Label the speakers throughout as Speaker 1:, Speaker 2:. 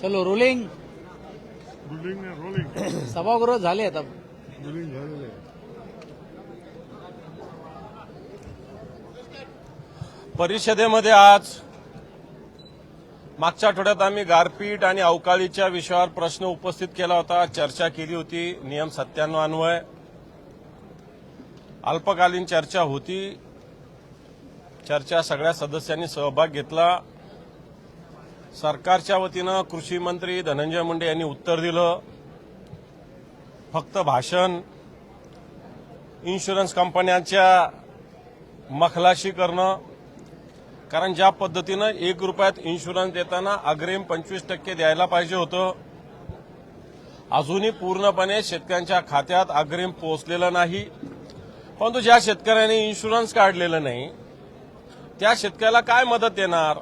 Speaker 1: चलो rolling
Speaker 2: building नाही rolling
Speaker 1: सभागृह झाले आता.
Speaker 2: बिल्डिंग झालेलं.
Speaker 3: परिषदेमध्ये आज मागच्या आठवड्यात आम्ही गारपीट आणि अवकाळीच्या विषयावर प्रश्न उपस्थित केला होता चर्चा केली होती नियम सत्त्याण्णव अन्वय अल्पकालीन चर्चा होती चर्चा सगळ्या सदस्यांनी सहभाग घेतला. सरकारच्या वतीनं कृषी मंत्री धनंजय मुंडे यांनी उत्तर दिलं. फक्त भाषण. इन्शुरन्स कंपन्यांच्या मखलाशी करणं. कारण ज्या पद्धतीनं एक रुपयात इन्शुरन्स देताना अग्रिम पंचवीस टक्के द्यायला पाहिजे होतं. अजूनही पूर्णपणे शेतकऱ्यांच्या खात्यात अग्रिम पोहोचलेलं नाही. परंतु ज्या शेतकऱ्यांनी इन्शुरन्स काढलेलं नाही त्या शेतकऱ्याला काय मदत देणार?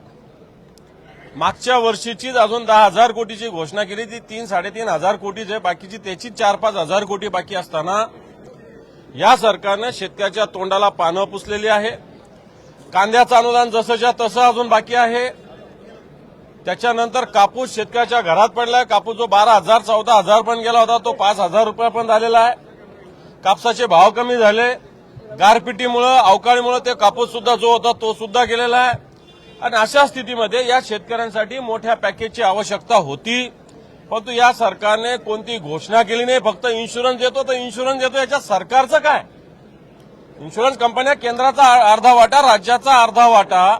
Speaker 3: मागच्या वर्षीचीच अजून दहा हजार कोटीची घोषणा केली. ती तीन साडेतीन हजार कोटीच आहे बाकीची त्याची चार पाच हजार कोटी बाकी असताना या सरकारनं शेतकऱ्याच्या तोंडाला पानं पुसलेली आहे. कांद्याचं अनुदान जसंच्या तसं अजून बाकी आहे. त्याच्यानंतर कापूस शेतकऱ्याच्या घरात पडलाय. कापूस जो बारा हजार चौदा हजार पण गेला होता तो पाच हजार रुपये पण झालेला आहे. कापसाचे भाव कमी झाले. गारपिटीमुळं अवकाळीमुळं ते कापूस सुद्धा जो होता तो सुद्धा गेलेला आहे. आणि अशा स्थितीमध्ये या शेतकऱ्यांसाठी मोठ्या पॅकेजची आवश्यकता होती. परंतु या सरकारने कोणती घोषणा केली नाही फक्त इन्शुरन्स देतो तर इन्शुरन्स देतो याच्यात सरकारचं काय? इन्शुरन्स कंपन्या केंद्राचा अर्धा वाटा राज्याचा अर्धा वाटा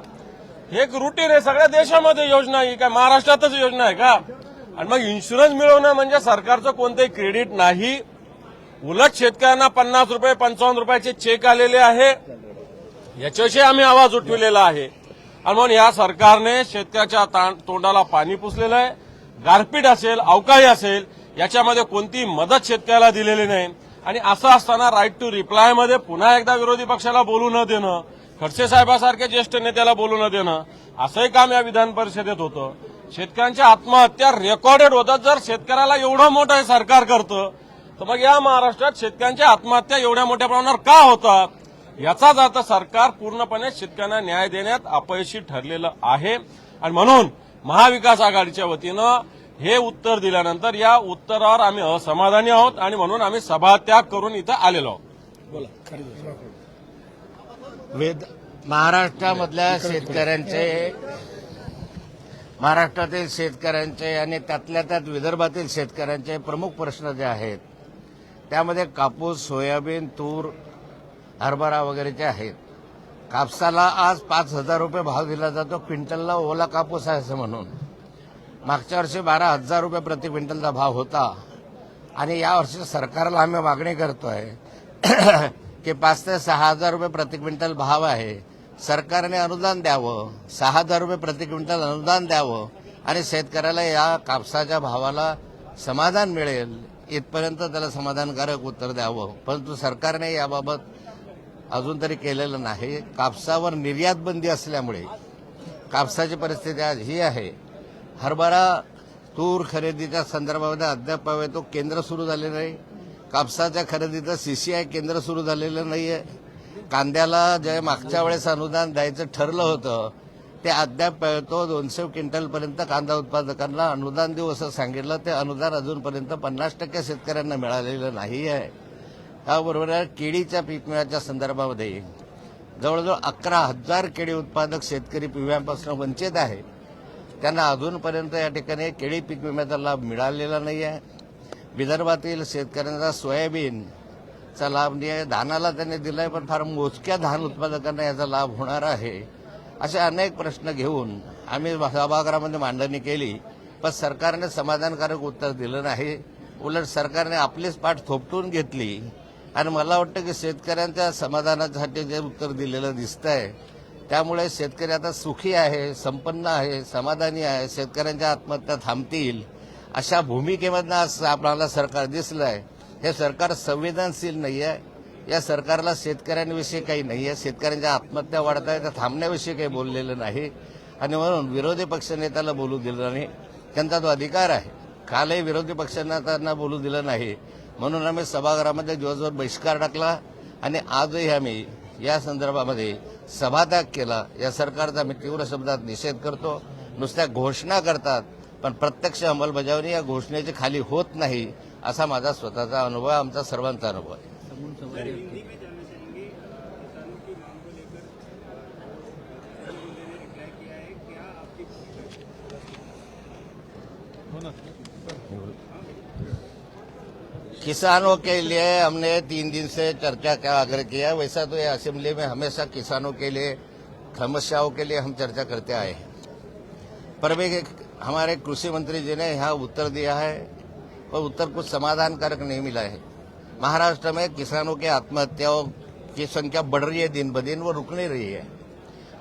Speaker 3: हे एक रुटीन आहे. सगळ्या देशामध्ये योजना ही काय महाराष्ट्रातच योजना आहे का? आणि मग इन्शुरन्स मिळवणं म्हणजे सरकारचं कोणतंही क्रेडिट नाही. उलट शेतकऱ्यांना पन्नास रुपये पंचावन्न रुपयाचे चेक आलेले आहे. याच्याविषयी आम्ही आवाज उठविलेला आहे. आणि म्हणून या सरकारने शेतकऱ्याच्या तोंडाला पाणी पुसलेलं आहे. गारपीट असेल अवकाळी असेल याच्यामध्ये कोणती मदत शेतकऱ्याला दिलेली नाही. आणि असं असताना राईट टू रिप्लायमध्ये पुन्हा एकदा विरोधी पक्षाला बोलू न देणं खडसे साहेबासारख्या ज्येष्ठ नेत्याला बोलू न देणं असंही काम या विधान परिषदेत होतं. शेतकऱ्यांच्या आत्महत्या रेकॉर्डेड होतात जर शेतकऱ्याला एवढं मोठं हे सरकार करतं तर मग या महाराष्ट्रात शेतकऱ्यांच्या आत्महत्या एवढ्या मोठ्या प्रमाणावर का होतात? याचाच अर्थ सरकार पूर्णपणे शेतकऱ्यांना न्याय देण्यात अपयशी ठरलेलं आहे. आणि म्हणून महाविकास आघाडीच्या वतीनं हे उत्तर दिल्यानंतर या उत्तरावर आम्ही असमाधानी आहोत आणि म्हणून आम्ही सभात्याग करून इथं आलेलो आहोत.
Speaker 1: बोला
Speaker 4: वेद महाराष्ट्रामधल्या शेतकऱ्यांचे महाराष्ट्रातील शेतकऱ्यांचे आणि त्यातल्या त्यात विदर्भातील शेतकऱ्यांचे प्रमुख प्रश्न जे आहेत त्यामध्ये कापूस सोयाबीन तूर हरभरा वगैरेचे आहेत. कापसाला आज पाच हजार रुपये भाव दिला जातो क्विंटलला ओला कापूस आहे असं म्हणून. मागच्या वर्षी बारा हजार रुपये प्रति क्विंटलचा भाव होता. आणि यावर्षी सरकारला आम्ही मागणी करतोय की पाच ते सहा हजार रुपये प्रति क्विंटल भाव आहे. सरकारने अनुदान द्यावं सहा हजार रुपये प्रति क्विंटल अनुदान द्यावं आणि शेतकऱ्याला या कापसाच्या भावाला समाधान मिळेल इथपर्यंत त्याला समाधानकारक उत्तर द्यावं. परंतु सरकारने याबाबत अजून तरी केलेलं नाही. कापसावर निर्यात बंदी असल्यामुळे कापसाची परिस्थिती आज ही आहे. हरभरा तूर खरेदीच्या संदर्भामध्ये अद्याप तो केंद्र सुरू झाले नाही. कापसाच्या खरेदीचं सीसीआय केंद्र सुरू झालेलं नाही आहे कांद्याला जे मागच्या वेळेस अनुदान द्यायचं ठरलं होतं ते अद्याप तो दोनशे क्विंटलपर्यंत कांदा उत्पादकांना अनुदान देऊ असं सांगितलं. ते अनुदान अजूनपर्यंत पन्नास टक्के शेतकऱ्यांना मिळालेलं नाही आहे त्याबरोबर केळीच्या पीक विम्याच्या संदर्भामध्ये जवळजवळ अकरा हजार केळी उत्पादक शेतकरी विम्यापासून वंचित आहे. त्यांना अजूनपर्यंत या ठिकाणी केळी पीक विम्याचा लाभ मिळालेला नाही आहे. विदर्भातील शेतकऱ्यांचा सोयाबीनचा लाभ नाही धानाला त्यांनी दिलाय पण फार मोजक्या धान उत्पादकांना याचा लाभ होणार आहे. असे अनेक प्रश्न घेऊन आम्ही सभागृहामध्ये मांडणी केली पण सरकारने समाधानकारक उत्तर दिलं नाही. उलट सरकारने आपलीच पाठ थोपटून घेतली. आणि मला वाटतं की शेतकऱ्यांच्या समाधानासाठी जे उत्तर दिलेलं दिसतंय त्यामुळे शेतकरी आता सुखी आहे संपन्न आहे समाधानी आहे शेतकऱ्यांच्या आत्महत्या थांबतील. अशा भूमिकेमधनं आज आपल्याला सरकार दिसलं आहे हे सरकार संवेदनशील नाही आहे या सरकारला शेतकऱ्यांविषयी काही नाही आहे शेतकऱ्यांच्या आत्महत्या वाढत आहे त्या थांबण्याविषयी काही बोललेलं नाही. आणि म्हणून विरोधी पक्षनेत्याला बोलू दिलं नाही. त्यांचा तो अधिकार आहे कालही विरोधी पक्षनेत्यांना बोलू दिलं नाही. म्हणून आम्ही सभागृहामध्ये दिवसभर बहिष्कार टाकला आणि आजही आम्ही या संदर्भामध्ये सभात्याग केला. या सरकारचा आम्ही तीव्र शब्दात निषेध करतो. नुसत्या घोषणा करतात पण प्रत्यक्ष अंमलबजावणी या घोषणेची खाली होत नाही असा माझा स्वतःचा अनुभव आमचा सर्वांचा अनुभव आहे. किसानों के लिए हमने तीन दिन से चर्चा का आग्रह किया। वैसा तो ये असेंबली में हमेशा किसानों के लिए समस्याओं के लिए हम चर्चा करते आए हैं। पर भी हमारे कृषि मंत्री जी ने यहाँ उत्तर दिया है और उत्तर कुछ समाधानकारक नहीं मिला है। महाराष्ट्र में किसानों की आत्महत्याओं की संख्या बढ़ रही है दिन ब दिन, वो रुक नहीं रही है।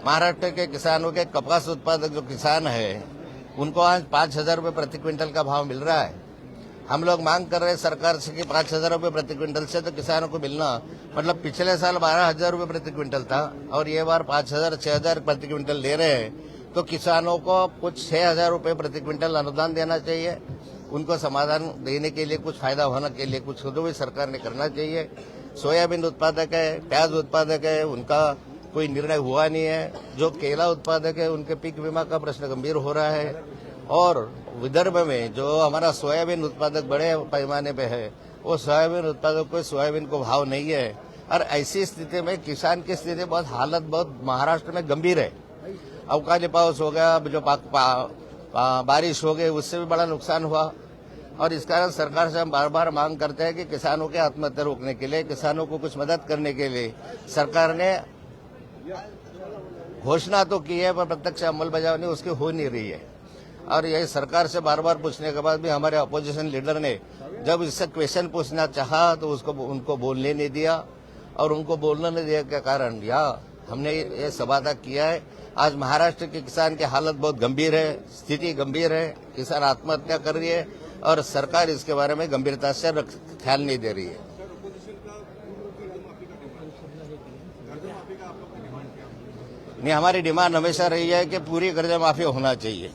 Speaker 4: महाराष्ट्र के किसानों के कपास उत्पादक जो किसान है, उनको आज पाँच हज़ार रुपये प्रति क्विंटल का भाव मिल रहा है। हम लोग मांग कर रहे हैं सरकार से कि पाँच हज़ार रुपये प्रति क्विंटल से तो किसानों को मिलना। मतलब पिछले साल बारह हज़ार रुपये प्रति क्विंटल था, और ये बार पाँच हज़ार, छह हज़ार प्रति क्विंटल ले रहे हैं। तो किसानों को कुछ छह हज़ार रुपये प्रति क्विंटल अनुदान देना चाहिए। उनको समाधान देने के लिए, कुछ फ़ायदा होने के लिए, कुछ खुद भी सरकार ने करना चाहिए। सोयाबीन उत्पादक है, प्याज उत्पादक है, उनका कोई निर्णय हुआ नहीं है। जो केला उत्पादक है, उनके पीक बीमा का प्रश्न गंभीर हो रहा है। और विदर्भ में जो हमारा सोयाबीन उत्पादक बड़े पैमाने पे है वो सोयाबीन उत्पादक को सोयाबीन को भाव नहीं है। और ऐसी स्थिति में किसान की स्थिति बहुत हालत बहुत महाराष्ट्र में गंभीर है। अवकाली पाउस हो गया जो पा, पा, पा, बारिश हो गई उससे भी बड़ा नुकसान हुआ। और इस कारण सरकार से हम बार बार मांग करते हैं कि किसानों के आत्महत्या रोकने के लिए किसानों को कुछ मदद करने के लिए। सरकार ने घोषणा तो की है पर प्रत्यक्ष अमल अमलबजावनी उसकी हो नहीं रही है। और यही सरकार से बार बार पूछने के बाद भी हमारे अपोजिशन लीडर ने जब इससे क्वेश्चन पूछना चाहा तो उसको उनको बोलने नहीं दिया। और उनको बोलने नहीं दिया के कारण, या, हमने ये सभात्याग किया है। आज महाराष्ट्र के किसान की हालत बहुत गंभीर है, स्थिति गंभीर है। किसान आत्महत्या कर रही है और सरकार इसके बारे में गंभीरता से ख्याल नहीं दे रही है। नहीं, हमारी डिमांड हमेशा रही है कि पूरी कर्जा माफ़ी होना चाहिए।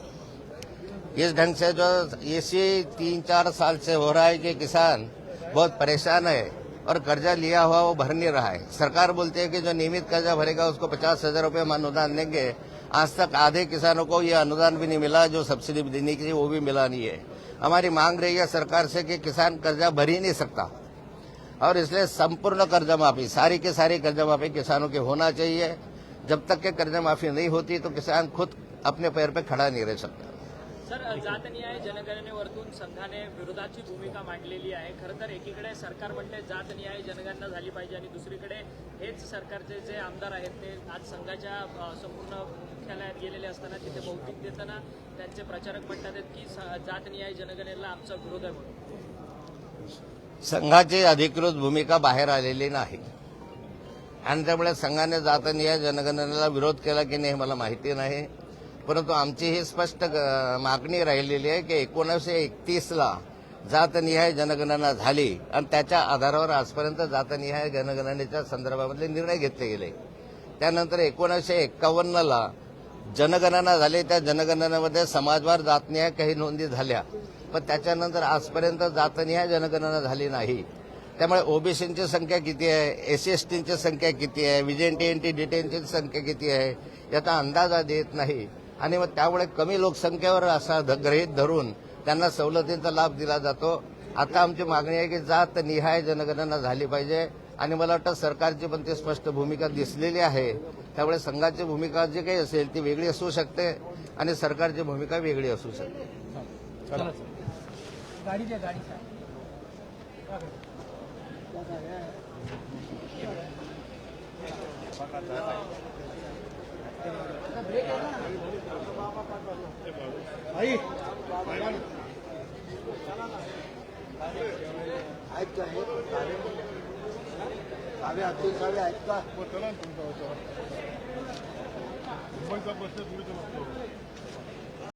Speaker 4: इस ढंग से जो इसी तीन चार साल से हो रहा है कि किसान बहुत परेशान है और कर्जा लिया हुआ वो भर नहीं रहा है। सरकार बोलती है कि जो नियमित कर्जा भरेगा उसको पचास हज़ार रुपये हम अनुदान देंगे। आज तक आधे किसानों को ये अनुदान भी नहीं मिला, जो सब्सिडी देने के वो भी मिला नहीं है। हमारी मांग रही है सरकार से कि किसान कर्जा भर ही नहीं सकता। और इसलिए संपूर्ण कर्जा माफ़ी, सारी के सारी कर्जा माफ़ी किसानों की होना चाहिए। जब तक के कर्जा माफ़ी नहीं होती तो किसान खुद अपने पैर पे खड़ा नहीं रह सकता।
Speaker 1: सर जातनिहाय जनगणनेवरतून संघाने विरोधाची भूमिका मांडलेली आहे. खरं तर एकीकडे सरकार म्हणते जातनिहाय जनगणना झाली पाहिजे आणि दुसरीकडे हेच सरकारचे जे आमदार आहेत ते आज संघाच्या संपूर्ण मुख्यालयात गेलेले असताना तिथे बौद्धिक देताना त्यांचे प्रचारक म्हणतात आहेत की स- जातनिहाय जनगणनेला आमचा विरोध आहे म्हणून.
Speaker 4: संघाची अधिकृत भूमिका बाहेर आलेली नाही. आणि त्यामुळे संघाने जातनिहाय जनगणनेला विरोध केला की नाही हे मला माहिती नाही. परंतु आमची ही स्पष्ट मागणी राहिलेली आहे की एकोणीसशे एकतीसला जातनिहाय जनगणना झाली आणि त्याच्या आधारावर आजपर्यंत जातनिहाय जनगणनेच्या संदर्भामधले निर्णय घेतले गेले. त्यानंतर एकोणीसशे एक्कावन्नला जनगणना झाली. त्या जनगणनेमध्ये समाजवार जातनिहाय काही नोंदी झाल्या. पण त्याच्यानंतर आजपर्यंत जातनिहाय जनगणना झाली नाही. त्यामुळे ओबीसींची संख्या किती आहे? एस एस टीची संख्या किती आहे? विजेंटी एन टी डिटेनची संख्या किती आहे? याचा अंदाज देत नाही. आणि मग त्यामुळे कमी लोकसंख्येवर असा ध- धरून त्यांना सवलतींचा लाभ दिला जातो. आता आमची मागणी आहे की जात निहाय जनगणना झाली पाहिजे. आणि मला वाटतं सरकारची पण ती स्पष्ट भूमिका दिसलेली आहे. त्यामुळे संघाची भूमिका जी काही असेल ती वेगळी असू शकते आणि सरकारची भूमिका वेगळी असू शकते.
Speaker 2: हो, चला ना तुमचा मुंबईचा प्रश्न तुम्ही